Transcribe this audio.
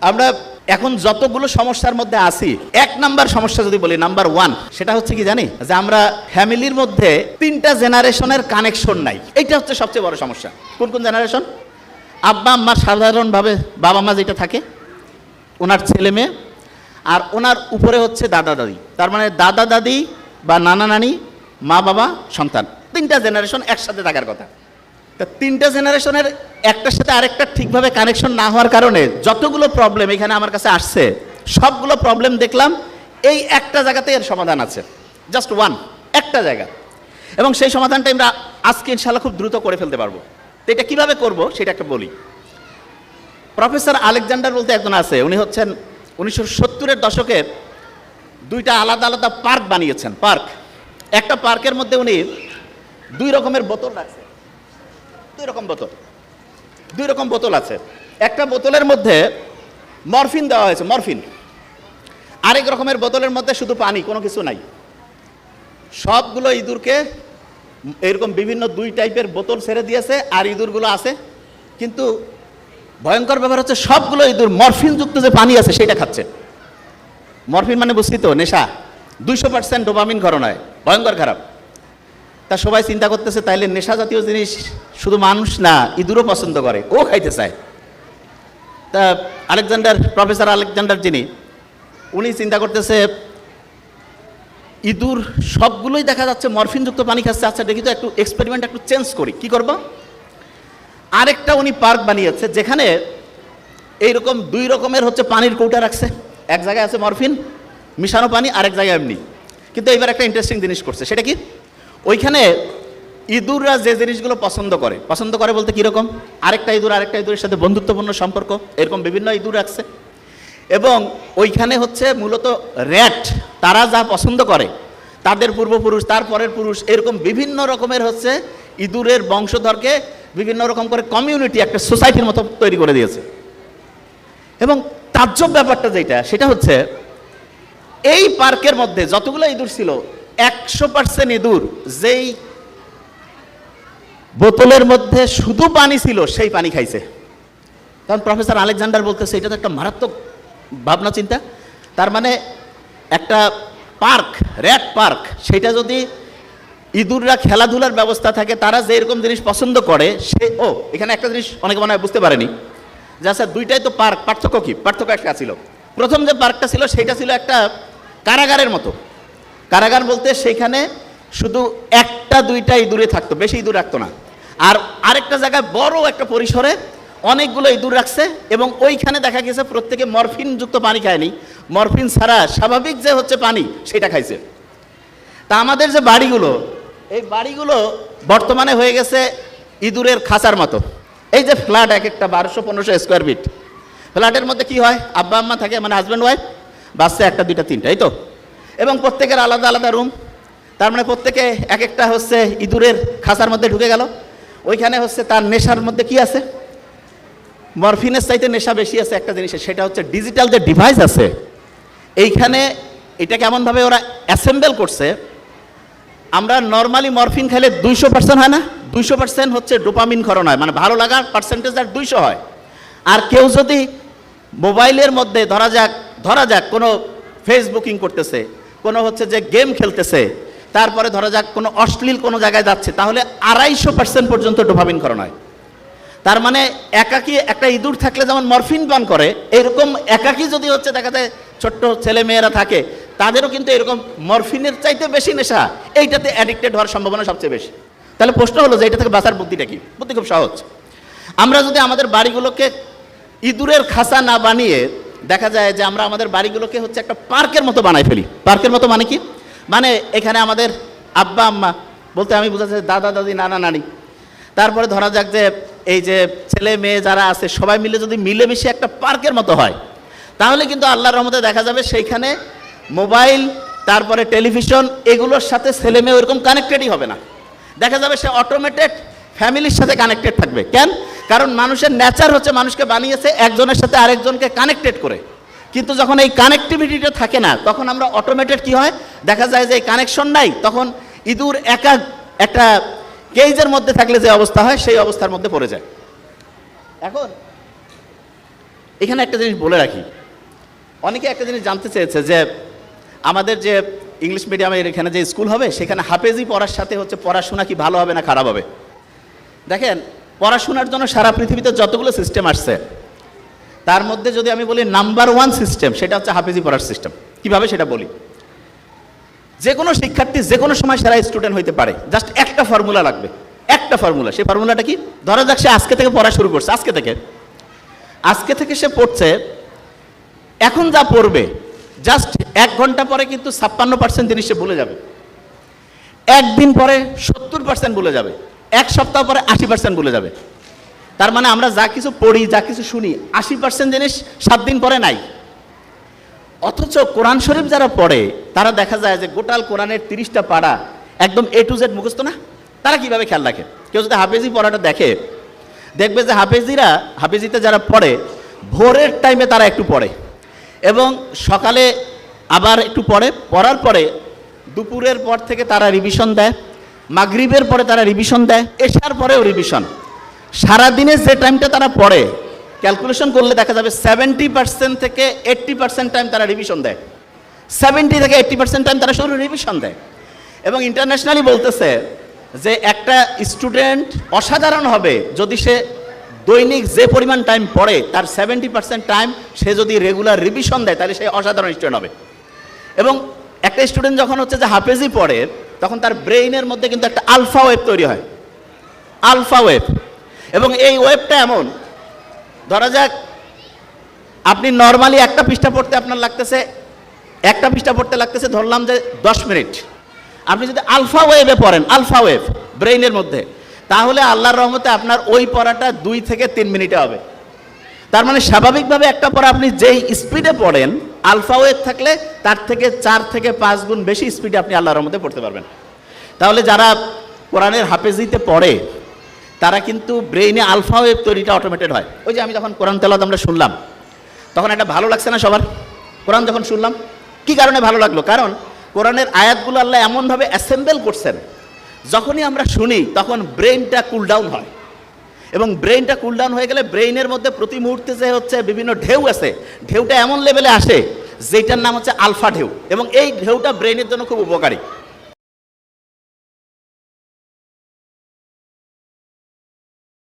আমরা এখন যতগুলো সমস্যার মধ্যে আছি, এক নাম্বার সমস্যা যদি বলি, নাম্বার ওয়ান সেটা হচ্ছে কি জানি? যে আমরা ফ্যামিলির মধ্যে তিনটা জেনারেশনের কানেকশন নাই। এইটা হচ্ছে সবচেয়ে বড় সমস্যা। কোন কোন জেনারেশন? আব্বা আম্মার সাধারণভাবে বাবা মা যেটা থাকে, ওনার ছেলে মেয়ে, আর ওনার উপরে হচ্ছে দাদা দাদি। তার মানে দাদা দাদি বা নানা নানি, মা বাবা, সন্তান। তিনটা জেনারেশন একসাথে থাকার কথা। তা তিনটা জেনারেশনের একটার সাথে আরেকটা ঠিকভাবে কানেকশন না হওয়ার কারণে যতগুলো প্রবলেম এখানে আমার কাছে আসছে, সবগুলো প্রবলেম দেখলাম, এই একটা জায়গাতে এর সমাধান আছে। জাস্ট ওয়ান একটা জায়গা। এবং সেই সমাধানটা আমরা আজকে ইনশাল্লাহ খুব দ্রুত করে ফেলতে পারব। তো এটা কীভাবে করব সেটা একটা বলি। প্রফেসর আলেকজান্ডার বলতে একজন আছে, উনি হচ্ছেন উনিশশো সত্তরের দশকের দুইটা আলাদা আলাদা পার্ক বানিয়েছেন, পার্ক। একটা পার্কের মধ্যে উনি দুই রকমের বোতল রাখছেন। দুই রকম বোতল। দুই রকম বোতল আছে। একটা বোতলের মধ্যে মরফিন দেওয়া হয়েছে, মরফিন। আরেক রকমের বোতলের মধ্যে শুধু পানি, কোনো কিছু নাই। সবগুলো ইঁদুরকে এরকম বিভিন্ন দুই টাইপের বোতল ছেড়ে দিয়েছে, আর ইঁদুরগুলো আছে। কিন্তু ভয়ঙ্কর ব্যাপার হচ্ছে সবগুলো ইঁদুর মরফিনযুক্ত যে পানি আছে, সেটা খাচ্ছে। মরফিন মানে বুঝলি তো, নেশা। দুইশো পার্সেন্ট ডোপামিন ঘরনায়। ভয়ঙ্কর খারাপ। তা সবাই চিন্তা করতেছে, তাইলে নেশা জাতীয় জিনিস শুধু মানুষ না, ইঁদুরও পছন্দ করে। ও খাইতে চায়। তা আলেকজান্ডার, প্রফেসর আলেকজান্ডার যিনি, উনি চিন্তা করতেছে, ইঁদুর সবগুলোই দেখা যাচ্ছে মরফিনযুক্ত পানি খাচ্ছে। আচ্ছা দেখি তো একটু এক্সপেরিমেন্ট একটু চেঞ্জ করি, কি করব? আরেকটা উনি পার্ক বানিয়েছে, যেখানে এইরকম দুই রকমের হচ্ছে পানির কৌটা রাখছে। এক জায়গায় আছে মরফিন, মিশানো পানি, আরেক জায়গায় এমনি। কিন্তু এবার একটা ইন্টারেস্টিং জিনিস করছে, সেটা কি? ওইখানে ইঁদুররা যে জিনিসগুলো পছন্দ করে পছন্দ করে বলতে কীরকম আরেকটা ইঁদুর, আরেকটা ইঁদুরের সাথে বন্ধুত্বপূর্ণ সম্পর্ক, এরকম বিভিন্ন ইঁদুর রাখছে এবং ওইখানে হচ্ছে মূলত র্যাট, তারা যা পছন্দ করে, তাদের পূর্বপুরুষ, তার পরের পুরুষ, এরকম বিভিন্ন রকমের হচ্ছে ইঁদুরের বংশধরকে বিভিন্ন রকম করে কমিউনিটি একটা সোসাইটির মতো তৈরি করে দিয়েছে। এবং তাজ্জব ব্যাপারটা যেটা, সেটা হচ্ছে এই পার্কের মধ্যে যতগুলো ইঁদুর ছিল একশো পার্সেন্ট ইঁদুর যেই বোতলের মধ্যে শুধু পানি ছিল, সেই পানি খাইছে। তখন প্রফেসর আলেকজান্ডার বলতেছে, এটা তো একটা মারাত্মক ভাবনা, চিন্তা। তার মানে একটা পার্ক র্যাট পার্ক, সেটা যদি ইঁদুররা খেলাধুলার ব্যবস্থা থাকে, তারা যে এরকম জিনিস পছন্দ করে, সে, ও, এখানে একটা জিনিস অনেকে মনে হয় বুঝতে পারেনি। যে স্যার দুইটাই তো পার্ক, পার্থক্য কি? পার্থক্য একটা ছিল। প্রথম যে পার্কটা ছিল সেটা ছিল একটা কারাগারের মতো। কারাগার বলতে সেখানে শুধু একটা, দুইটা ইঁদুরে থাকতো, বেশি ইঁদুর রাখতো না। আর আরেকটা জায়গায় বড় একটা পরিসরে অনেকগুলো ইঁদুর রাখছে এবং ওইখানে দেখা গেছে প্রত্যেকে মরফিনযুক্ত পানি খায়নি। মরফিন ছাড়া স্বাভাবিক যে হচ্ছে পানি, সেটা খাইছে। তা আমাদের যে বাড়িগুলো, এই বাড়িগুলো বর্তমানে হয়ে গেছে ইঁদুরের খাঁচার মতো। এই যে ফ্ল্যাট এক একটা বারোশো, পনেরোশো স্কোয়ার ফিট। ফ্ল্যাটের মধ্যে কি হয়? আব্বা, আম্মা থাকে মানে হাজব্যান্ড ওয়াইফ বাচ্চা একটা, দুইটা, তিনটা, এই তো? এবং প্রত্যেকের আলাদা আলাদা রুম। তার মানে প্রত্যেকে এক একটা হচ্ছে ইঁদুরের খাঁচার মধ্যে ঢুকে গেল। ওইখানে হচ্ছে তার নেশার মধ্যে কি আছে? মরফিনের চাইতে নেশা বেশি আছে একটা জিনিসের সেটা হচ্ছে ডিজিটাল যে ডিভাইস আছে, এইখানে এটা কেমনভাবে ওরা অ্যাসেম্বল করছে, আমরা নর্মালি মরফিন খেলে দুইশো পার্সেন্ট হয় না? দুইশো পার্সেন্ট হচ্ছে ডোপামিন খরণ হয় মানে ভালো লাগার পার্সেন্টেজ আর দুইশো হয়। আর কেউ যদি মোবাইলের মধ্যে ধরা যাক ধরা যাক কোনো ফেসবুকিং করতেছে কোনো হচ্ছে যে গেম খেলতেছে, তারপরে ধরা যাক কোনো অশ্লীল কোনো জায়গায় যাচ্ছে, তাহলে আড়াইশো পার্সেন্ট পর্যন্ত ডোপামিন খরণ হয়। তার মানে একাকি একটা ইঁদুর থাকলে যেমন মরফিন পান করে, এরকম একাকি যদি হচ্ছে দেখা যায় ছোট্ট ছেলে মেয়েরা থাকে, তাদেরও কিন্তু এরকম মরফিনের চাইতে বেশি নেশা, এইটাতে অ্যাডিক্টেড হওয়ার সম্ভাবনা সবচেয়ে বেশি। তাহলে প্রশ্ন হলো যে এটা থেকে বাঁচার বুদ্ধিটা কি? বুদ্ধি খুব সহজ। আমরা যদি আমাদের বাড়িগুলোকে ইঁদুরের খাঁচা না বানিয়ে দেখা যায় যে আমরা আমাদের বাড়িগুলোকে হচ্ছে একটা পার্কের মতো বানাই ফেলি। পার্কের মতো মানে কি? মানে এখানে আমাদের আব্বা, আম্মা, বলতে আমি বোঝাচ্ছি দাদা, দাদি, নানা, নানি। তারপরে ধরা যাক যে এই যে ছেলে, মেয়ে যারা আছে, সবাই মিলে যদি মিলেমিশে একটা পার্কের মতো হয়, তাহলে কিন্তু আল্লাহর রহমতে দেখা যাবে সেইখানে মোবাইল, তারপরে টেলিভিশন, এগুলোর সাথে ছেলে মেয়ে ওরকম কানেক্টেডই হবে না। দেখা যাবে সে অটোমেটেড ফ্যামিলির সাথে কানেক্টেড থাকবে। কেন? কারণ মানুষের নেচার হচ্ছে মানুষকে বানিয়েছে একজনের সাথে আরেকজনকে কানেক্টেড করে। কিন্তু যখন এই কানেক্টিভিটিটা থাকে না, তখন আমরা অটোমেটেড কি হয়? দেখা যায় যে এই কানেকশন নাই, তখন ইঁদুর একা একটা কেজের মধ্যে থাকলে যে অবস্থা হয়, সেই অবস্থার মধ্যে পড়ে যায়। এখন, এখানে একটা জিনিস বলে রাখি। অনেকে একটা জিনিস জানতে চেয়েছে যে, আমাদের যে ইংলিশ মিডিয়ামের এখানে যে স্কুল হবে, সেখানে হাফেজি পড়ার সাথে হচ্ছে পড়াশোনা কি ভালো হবে না খারাপ হবে? দেখেন পড়াশোনার জন্য সারা পৃথিবীতে যতগুলো সিস্টেম আসছে, তার মধ্যে যদি আমি বলি নাম্বার ওয়ান সিস্টেম সেটা হচ্ছে হাফেজি পড়ার সিস্টেম কীভাবে সেটা বলি? যে কোনো শিক্ষার্থী যে কোনো সময় সেরা স্টুডেন্ট হইতে পারে। জাস্ট একটা ফর্মুলা লাগবে। একটা ফর্মুলা সেই ফর্মুলাটা কি? ধরা যাক সে আজকে থেকে পড়া শুরু করছে। আজকে থেকে। আজকে থেকে সে পড়ছে, এখন যা পড়বে জাস্ট এক ঘণ্টা পরে কিন্তু ছাপ্পান্ন পার্সেন্ট জিনিস সে ভুলে যাবে। একদিন পরে সত্তর পার্সেন্ট ভুলে যাবে। এক সপ্তাহ পরে আশি পার্সেন্ট ভুলে যাবে। তার মানে আমরা যা কিছু পড়ি, যা কিছু শুনি, আশি পার্সেন্ট জিনিস সাত দিন পরে নাই। অথচ কোরআন শরীফ যারা পড়ে, তারা দেখা যায় যে গোটাল কোরআনের তিরিশটা পাড়া একদম এ টু জেড মুখস্থ না? তারা কীভাবে খেয়াল রাখে? কেউ যদি হাফেজি পড়াটা দেখে, দেখবে যে হাফেজিরা, হাফেজিতে যারা পড়ে, ভোরের টাইমে তারা একটু পড়ে। এবং সকালে আবার একটু পড়ে, পড়ার পরে দুপুরের পর থেকে তারা রিভিশন দেয়। মাগরিবের পরে তারা রিভিশন দেয়, এশার পরেও রিভিশন সারাদিনে যে টাইমটা তারা পড়ে ক্যালকুলেশন করলে দেখা যাবে সেভেন্টি পার্সেন্ট থেকে এইট্টি পার্সেন্ট টাইম তারা রিভিশন দেয়। সেভেন্টি থেকে এইট্টি পার্সেন্ট টাইম তারা শুধু রিভিশন দেয়। এবং ইন্টারন্যাশনালি বলতেছে যে একটা স্টুডেন্ট অসাধারণ হবে যদি সে দৈনিক যে পরিমাণ টাইম পড়ে, তার সেভেন্টি পার্সেন্ট টাইম সে যদি রেগুলার রিভিশন দেয়, তাহলে সে অসাধারণ স্টুডেন্ট হবে। এবং একটা স্টুডেন্ট যখন হচ্ছে যে হাফেজি পড়ে তখন তার ব্রেইনের মধ্যে কিন্তু একটা আলফা ওয়েভ তৈরি হয়। আলফা ওয়েভ এবং এই ওয়েবটা এমন, ধরা যাক, আপনি নর্মালি একটা পৃষ্ঠা পড়তে আপনার লাগতেছে, একটা পৃষ্ঠা পড়তে লাগতেছে, ধরলাম যে দশ মিনিট। আপনি যদি আলফা ওয়েভে পড়েন, আলফা ওয়েভ ব্রেইনের মধ্যে, তাহলে আল্লাহর রহমতে আপনার ওই পড়াটা দুই থেকে তিন মিনিটে হবে। তার মানে স্বাভাবিকভাবে একটা পড়া আপনি যেই স্পিডে পড়েন আলফা ওয়েভ থাকলে তার থেকে চার থেকে পাঁচ গুণ বেশি স্পিডে আপনি আল্লাহর মধ্যে পড়তে পারবেন। তাহলে যারা কোরআনের হাফেজিতে পড়ে, তারা কিন্তু ব্রেইনে আলফা ওয়েভ তৈরিটা অটোমেটেড হয়। ওই যে আমি যখন কোরআন তেলাত আমরা শুনলাম, তখন একটা ভালো লাগছে না সবার? কোরআন যখন শুনলাম, কি কারণে ভালো লাগল? কারণ কোরআনের আয়াতগুলো আল্লাহ এমনভাবে অ্যাসেম্বল করছেন, যখনই আমরা শুনি তখন ব্রেইনটা কুল ডাউন হয়। এবং ব্রেইনটা কুল ডাউন হয়ে গেলে ব্রেইনের মধ্যে প্রতি মুহূর্তে যে হচ্ছে বিভিন্ন ঢেউ আছে, ঢেউটা এমন লেভেলে আসে যেটার নাম হচ্ছে আলফা ঢেউ। এবং এই ঢেউটা ব্রেনের জন্য খুব উপকারী।